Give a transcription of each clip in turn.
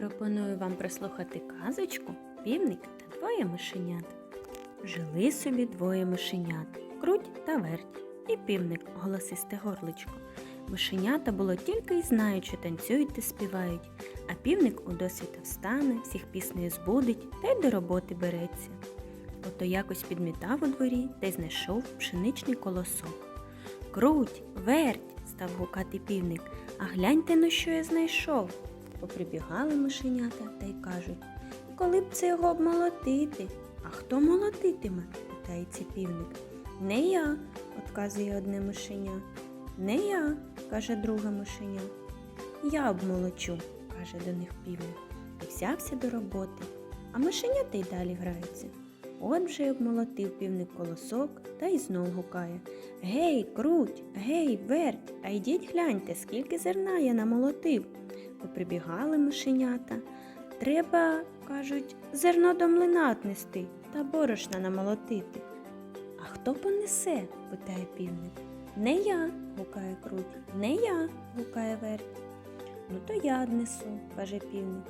Пропоную вам прислухати казочку Півник та двоє мишенят. Жили собі двоє мишенят круть та верть, і півник голосисте горличко. Мишенята було тільки й знають, танцюють та співають, а півник у досвіта встане, всіх піснею збудить та й до роботи береться. Ото якось підмітав у дворі та й знайшов пшеничний колосок. Круть, верть, став гукати півник, а гляньте ну, що я знайшов. Поприбігали мишенята та й кажуть, коли б це його обмолотити? А хто молотитиме? питається півник. Не я, отказує одне мишеня. Не я, каже друге мишеня. Я обмолочу, каже до них півник, і взявся до роботи. А мишенята й далі граються. От вже й обмолотив півник колосок та й знов гукає. Гей, круть, гей, верть, а йдіть гляньте, скільки зерна я намолотив. Поприбігали мишенята. Треба, кажуть, зерно до млина отнести та борошна намолотити. А хто понесе? питає півник. Не я, гукає круть, не я, гукає верть. Ну, то я однесу, каже півник.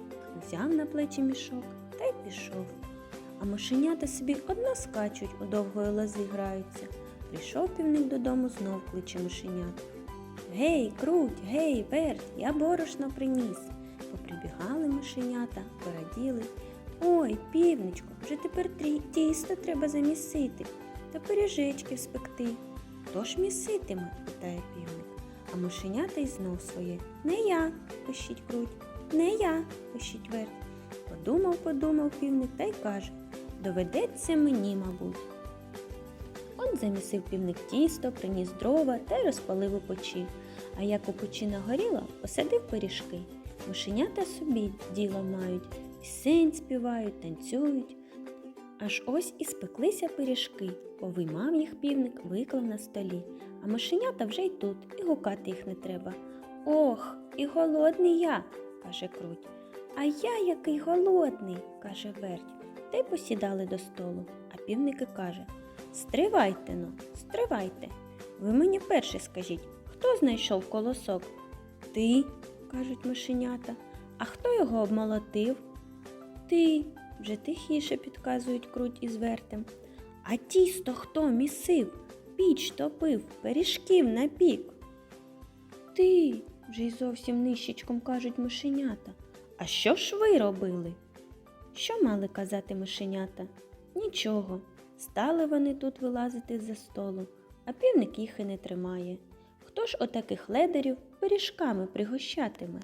Взяв на плечі мішок та й пішов. А мишенята собі одно скачуть, у довгої лози граються. Прийшов півник додому, знов кличе мишенят. Гей, круть, гей, верть, я борошно приніс. Поприбігали мишенята, пораділи. Ой, півничку, вже тепер тісто треба замісити та пиріжечки спекти. Хто ж міситиме? питає півник. А мишенята й знов своє. Не я, пищить круть, не я, пищить верть. Подумав, подумав півник та й каже доведеться мені, мабуть. Замісив півник тісто, приніс дрова та й розпалив у печі. А як у печі нагоріло, посадив пиріжки. Мишенята собі діло мають, пісень співають, танцюють. Аж ось і спеклися пиріжки, повиймав їх півник, виклав на столі, а мишенята вже й тут, і гукати їх не треба. Ох, і голодний я, каже круть. А я який голодний, каже верть. Та й посідали до столу, а півник і каже Стривайте но, стривайте. Ви мені перше скажіть, хто знайшов колосок? Ти, кажуть мишенята. А хто його обмолотив? Ти, вже тихіше підказують круть із вертем. А тісто хто місив, піч топив, пиріжків напік. Ти, вже й зовсім нищечком кажуть мишенята. А що ж ви робили? Що мали казати мишенята? Нічого. Стали вони тут вилазити з-за столу, а півник їх і не тримає. Хто ж отаких ледарів пиріжками пригощатиме?